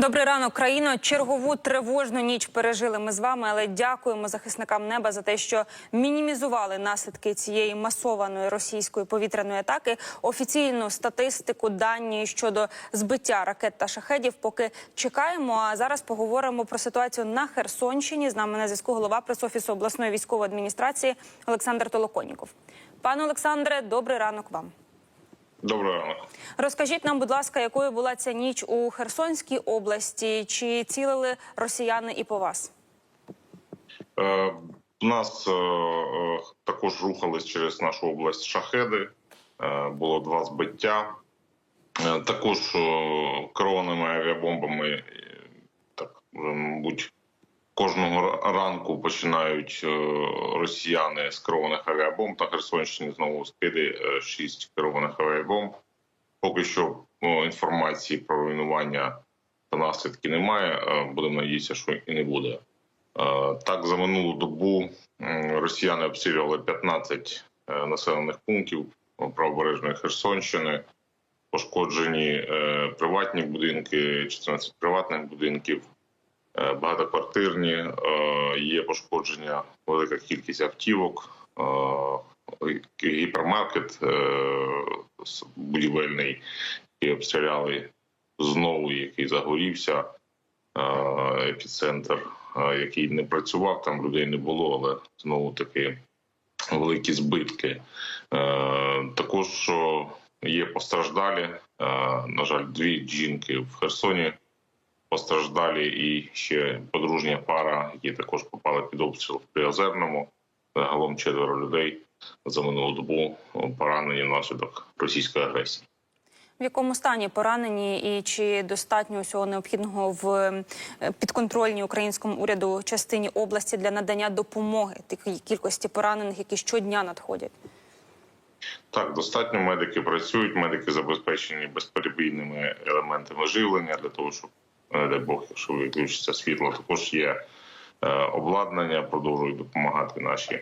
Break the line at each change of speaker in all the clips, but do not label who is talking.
Добрий ранок, країно. Чергову тривожну ніч пережили ми з вами, але дякуємо захисникам неба за те, що мінімізували наслідки цієї масованої російської повітряної атаки. Офіційну статистику, дані щодо збиття ракет та шахедів, поки чекаємо. А зараз поговоримо про ситуацію на Херсонщині. З нами на зв'язку голова пресофісу обласної військової адміністрації Олександр Толоконіков. Пане Олександре, добрий ранок вам.
Доброго ранку.
Розкажіть нам, будь ласка, якою була ця ніч у Херсонській області? Чи цілили росіяни і по вас?
Е, у нас е, е, також рухались через нашу область шахеди. Е, було два збиття. Е, також е, керованими авіабомбами, е, так мабуть, кожного ранку починають е, росіяни з керованих авіабомб. На Херсонщині знову скиди е, шість керованих авіабомб. Поки що е, інформації про руйнування та наслідки немає. Е, Будемо надіятися, що і не буде. Так, за минулу добу росіяни обстрілювали 15 е, населених пунктів правобережної Херсонщини. Пошкоджені приватні будинки, 14 приватних будинків, багатоквартирні. е, Є пошкодження, велика кількість автівок, е, гіпермаркет е, будівельний, який обстріляли знову, який загорівся е, епіцентр, е, який не працював, там людей не було, але знову таки великі збитки. Е, Також є постраждалі. Е, На жаль, дві жінки в Херсоні постраждалі, і ще подружня пара, які також попали під обстріл в Приозерному. Загалом четверо людей за минулу добу поранені внаслідок російської агресії.
В якому стані поранені, і чи достатньо усього необхідного в е, підконтрольній українському уряду частині області для надання допомоги такій кількості поранених, які щодня надходять?
Так, достатньо медики працюють, медики забезпечені безперебійними елементами живлення для того, щоб, не дай Бог, якщо виключиться світло, також є е, обладнання, продовжують допомагати наші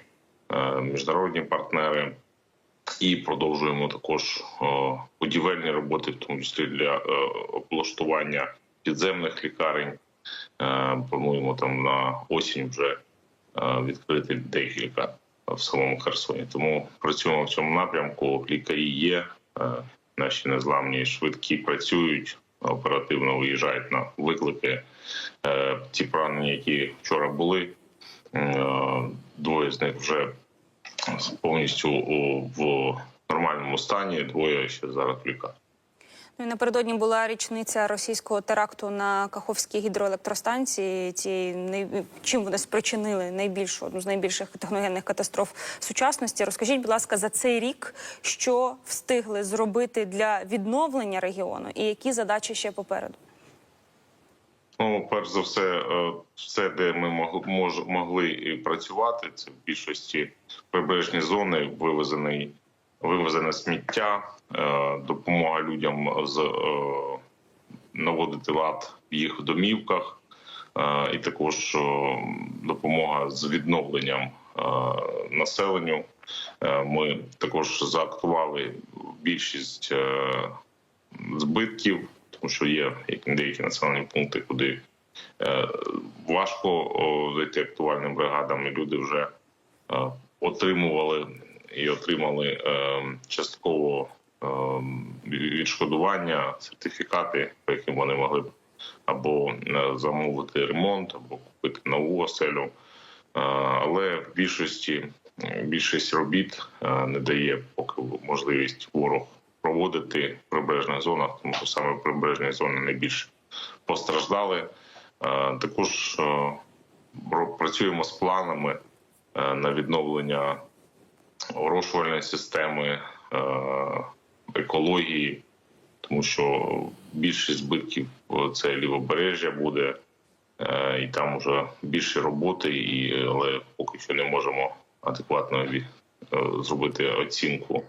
е, міжнародні партнери. І продовжуємо також е, будівельні роботи, в тому числі для облаштування підземних лікарень. Плануємо там на осінь вже відкрити декілька в самому Херсоні. Тому працюємо в цьому напрямку. Лікарі є, наші незламні швидкі працюють, оперативно виїжджають на виклики. Е, Ті поранені, які вчора були, е, двоє з них вже повністю в нормальному стані, двоє ще зараз в лікарні.
Ну і напередодні була річниця російського теракту на Каховській гідроелектростанції. Цієї най- чим вони спричинили найбільшу одну з найбільших техногенних катастроф сучасності. Розкажіть, будь ласка, за цей рік, що встигли зробити для відновлення регіону, і які задачі ще попереду?
Ну, перш за все, е, все, де ми могли і працювати, це в більшості прибережні зони, вивезений, вивезене сміття, е, допомога людям з е, наводити лад в їх домівках, е, і також допомога з відновленням населенню. Ми також заактували більшість збитків, тому що є як деякі населені пункти, куди важко зайти актуальним бригадам, і люди вже отримували і отримали е, частково е, відшкодування, сертифікати, по яким вони могли б або е, замовити ремонт, або купити нову оселю. Е, Але в більшості більшість робіт е, не дає поки можливість ворог проводити в прибережних зонах, тому що саме прибережні зони найбільш постраждали. Також працюємо з планами на відновлення орошувальної системи, е, екології, тому що більшість збитків це лівобережжя буде, е, і там вже більше роботи, і але поки що не можемо адекватно е, зробити оцінку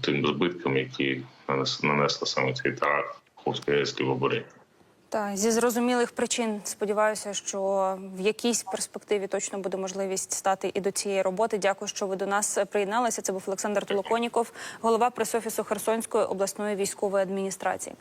тим збиткам, які нанес- нанесла саме цей теракт Ховської АЕС лівобережжя.
Та зі зрозумілих причин сподіваюся, що в якійсь перспективі точно буде можливість стати і до цієї роботи. Дякую, що ви до нас приєдналися. Це був Олександр Толоконіков, голова пресофісу Херсонської обласної військової адміністрації.